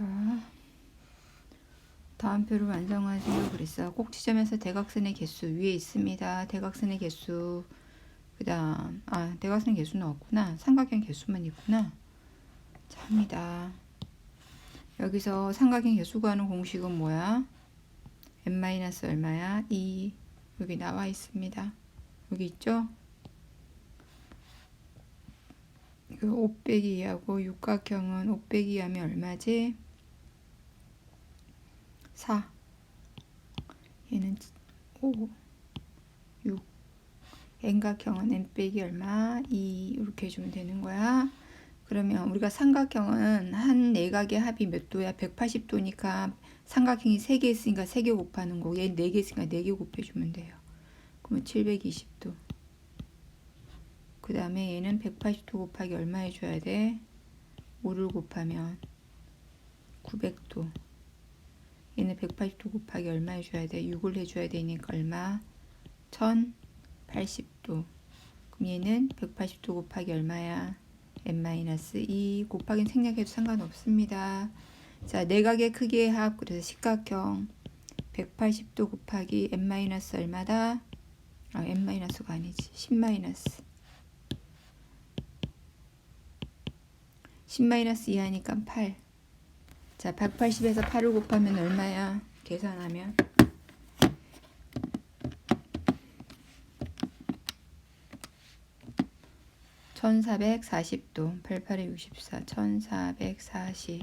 자, 다음 표를 완성하세요. 그랬어. 꼭 지점에서 대각선의 개수 위에 있습니다. 대각선의 개수. 그 다음, 아, 대각선 개수는 없구나. 삼각형 개수만 있구나. 자, 합니다. 여기서 삼각형 개수 구하는 공식은 뭐야? n 마이너스 얼마야? 2. 여기 나와 있습니다. 여기 있죠? 그5 빼기 2하고 육각형은 5 빼기 2 하면 얼마지? 4 얘는 5 6 n각형은 n 빼기 얼마? 2 이렇게 해주면 되는 거야. 그러면 우리가 삼각형은 한 내각의 합이 몇 도야? 180도니까 삼각형이 3개 있으니까 3개 곱하는 거고 얘 4개 있으니까 4개 곱해주면 돼요. 그러면 720도. 그 다음에 얘는 180도 곱하기 얼마 해줘야 돼? 5를 곱하면 900도 얘는 180도 곱하기 얼마 해줘야 돼? 6을 해줘야 되니까 얼마? 1080도 그럼 얘는 180도 곱하기 얼마야? n-2 곱하기는 생략해도 상관없습니다. 자, 내각의 크기의 합 그래서 직각형 180도 곱하기 n- 얼마다? 아, n-가 아니지. 10- 10-2 하니까 8. 자, 180에서 8을 곱하면 얼마야? 계산하면 1440도 88에 64 1440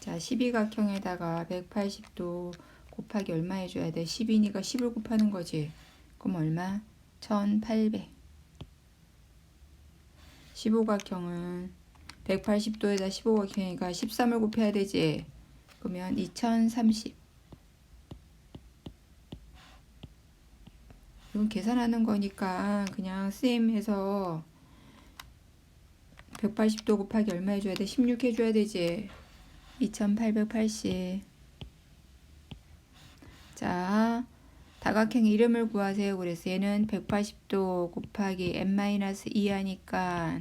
자, 12각형에다가 180도 곱하기 얼마 해줘야 돼? 10이니까 10을 곱하는 거지. 그럼 얼마? 1800 15각형은 180도에다 15각형이니까 13을 곱해야 되지. 그러면 2030 이건 계산하는 거니까 그냥 쌤에서 180도 곱하기 얼마 해줘야 돼? 16 해줘야 되지. 2880. 자, 다각형의 이름을 구하세요. 그래서 얘는 180도 곱하기 n-2 하니까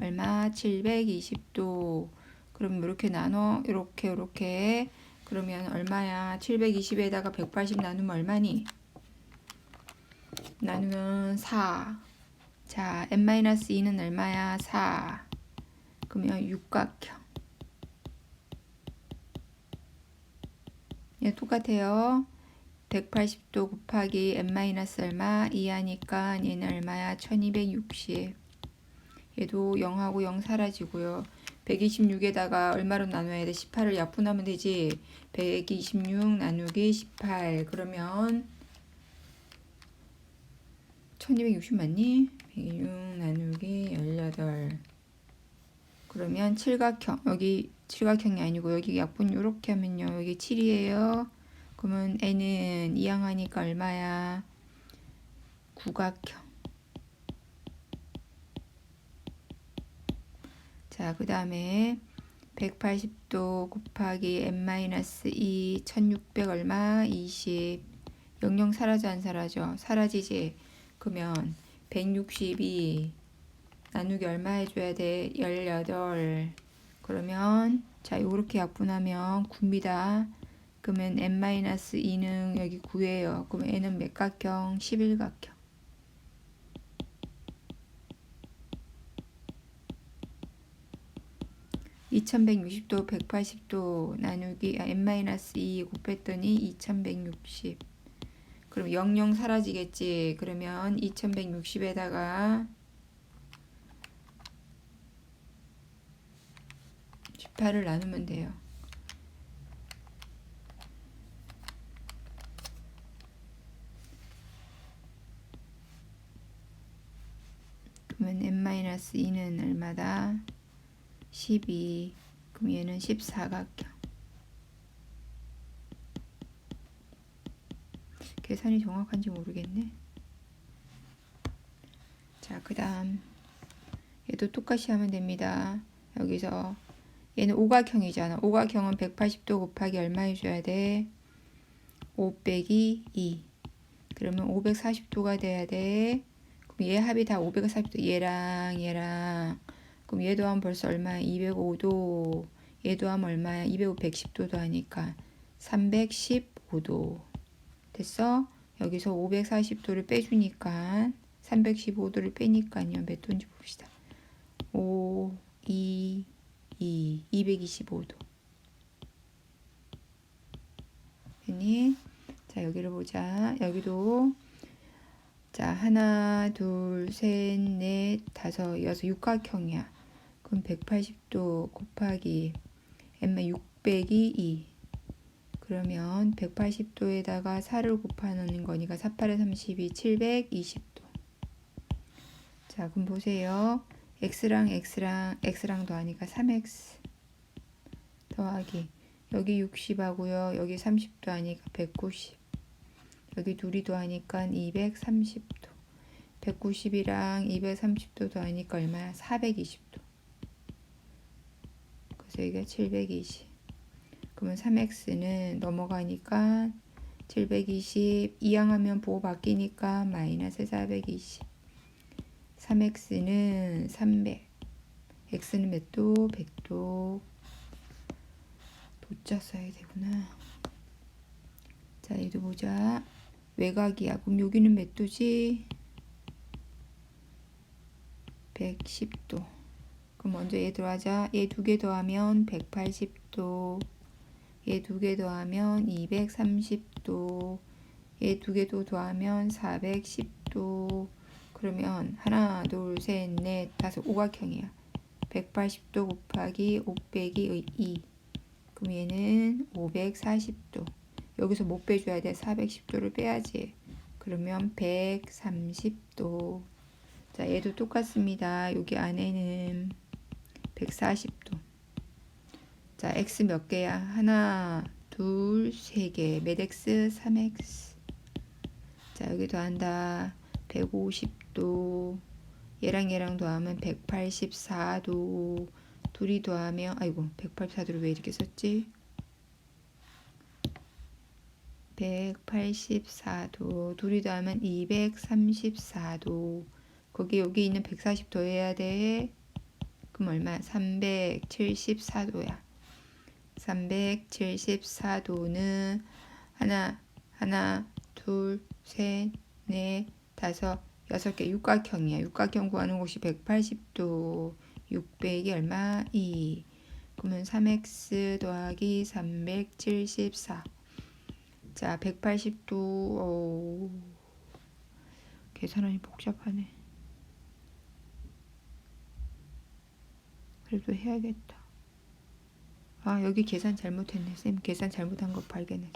얼마? 720도. 그럼 이렇게 나눠. 이렇게 이렇게. 그러면 얼마야? 720에다가 180 나누면 얼마니? 나누면 4. 자, n-2는 얼마야? 4. 그러면 육각형. 얘 똑같아요. 180도 곱하기 n 얼마 2 하니까 얘는 얼마야? 1260. 얘도 0하고 0 사라지고요. 126에다가 얼마로 나눠야 돼? 18을 약분하면 되지. 126 나누기 18. 그러면 1260 맞니? 126 나누기 18. 그러면 칠각형 여기 칠각형이 아니고 여기 약분 이렇게 하면요 여기 7이에요 그러면 n은 이항하니까 얼마야 구각형 자 그 다음에 180도 곱하기 n-2 1600 얼마? 20 영영 사라져 안 사라져? 사라지지. 그러면 162 나누기 얼마 해줘야 돼? 18 그러면 자 이렇게 약분하면 9입니다. 그러면 n-2는 여기 9예요. 그럼 n은 몇 각형? 11각형 (2160도) (180도) 나누기 아, n-2 곱했더니 (2160) 그럼 00 사라지겠지 그러면 2160에다가 18을 나누면 돼요. 그러면 n-2는 얼마다? 12. 그럼 얘는 14각형. 계산이 정확한지 모르겠네. 자, 그 다음 얘도 똑같이 하면 됩니다. 여기서 얘는 오각형이잖아. 오각형은 180도 곱하기 얼마 해줘야 돼? 5 빼기 2. 그러면 540도가 돼야 돼. 그럼 얘 합이 다 540도. 얘랑 얘랑. 그럼 얘도 한 벌써 얼마? 205도. 얘도 하면 얼마야? 205 110도도 하니까 315도 됐어? 여기서 540도를 빼주니까 315도를 빼니까요 몇 도인지 봅시다 5, 2, 2, 225도 됐니? 자 여기를 보자 여기도 자 하나 둘 셋 넷 다섯 여섯 육각형이야 그럼 180도 곱하기 n마 600이 2 그러면 180도에다가 4를 곱하는 거니까 48에 32 720도. 자 그럼 보세요. x랑 x랑 x랑 더하니까 3x 더하기. 여기 60하고요. 여기 30도 하니까 190 여기 둘이 더하니까 230도. 190이랑 230도 더하니까 얼마야? 420도 그래서 여기가 720 그러면 3x는 넘어가니까 720 이항하면 보호 바뀌니까 마이너스 420 3x는 300 x는 몇 도? 100도. 도자 써야 되구나. 자 얘도 보자. 외곽이야. 그럼 여기는 몇 도지? 110도 그럼 먼저 얘 들어가자. 얘 두 개 더하면 180도. 얘 두 개 더하면 230도. 얘 두개더 더하면 410도. 그러면 하나 둘 셋 넷 다섯. 오각형이야. 180도 곱하기 500이. 2 그럼 얘는 540도. 여기서 못 빼줘야 돼. 410도를 빼야지. 그러면 130도. 자 얘도 똑같습니다. 여기 안에는 140도. 자 x 몇 개야? 하나 둘 세개. 몇 x 3x 자 여기 더한다. 150도. 얘랑 얘랑 더하면 184도. 둘이 더하면 아이고 184도를 왜 이렇게 썼지? 184도. 둘이 더하면 234도. 거기 여기 있는 140 더해야 돼 그럼 얼마? 374도야. 374도는 하나 하나 둘 셋 넷 다섯 여섯 개. 육각형이야. 육각형 구하는 곳이 180도. 600이 얼마? 2 그러면 3x 더하기 374 자, 180도, 어, 계산하니 복잡하네. 그래도 해야겠다. 아, 여기 계산 잘못했네. 쌤, 계산 잘못한 거 발견했어.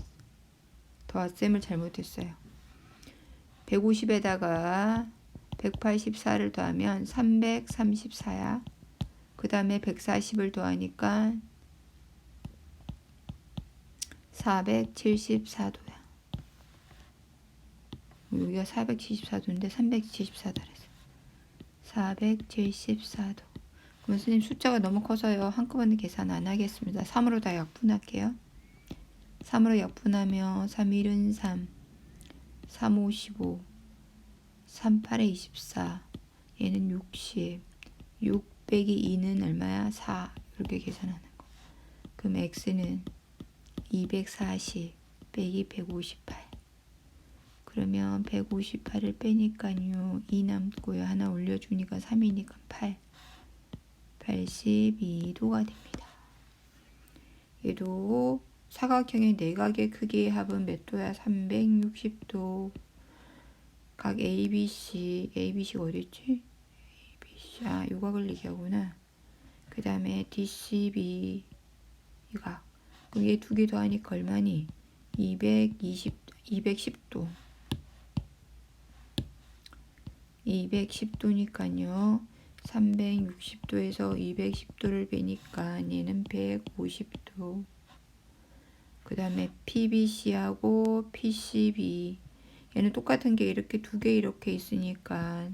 더쌤을 잘못했어요. 150에다가 184를 더하면 334야. 그 다음에 140을 더하니까 474도야. 여기가 474도인데 374도래서 474도. 선생님 숫자가 너무 커서요. 한꺼번에 계산 안 하겠습니다. 3으로 다 약분할게요. 3으로 약분하면 3 1은 3, 3 5 15, 3 8에 24, 얘는 60, 6 빼기 2는 얼마야? 4 이렇게 계산하는 거. 그럼 x는 240 빼기 158 그러면 158을 빼니까요 2 남고요 하나 올려주니까 3이니까 8 82도가 됩니다. 얘도 사각형의 내각의 크기의 합은 몇 도야 360도. 각 ABC ABC가 어딨지? ABC 아 요각을 얘기하구나. 그 다음에 DCB 이각. 그럼 얘 두 개 더하니까 얼마니? 220, 210도. 210도니까요. 360도에서 210도를 빼니까 얘는 150도. 그 다음에 PBC하고 PCB. 얘는 똑같은 게 이렇게 두 개 이렇게 있으니까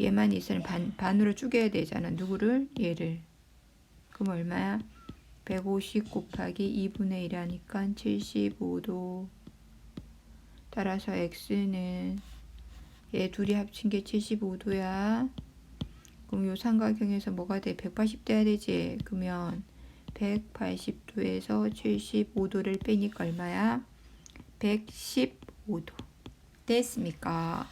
얘만 있으면 반, 반으로 쪼개야 되잖아. 누구를? 얘를. 그럼 얼마야? 150 곱하기 2분의 1 하니까 75도 따라서 x는 얘 둘이 합친 게 75도야 그럼 요 삼각형에서 뭐가 돼? 180 돼야 되지. 그러면 180도에서 75도를 빼니까 얼마야? 115도. 됐습니까?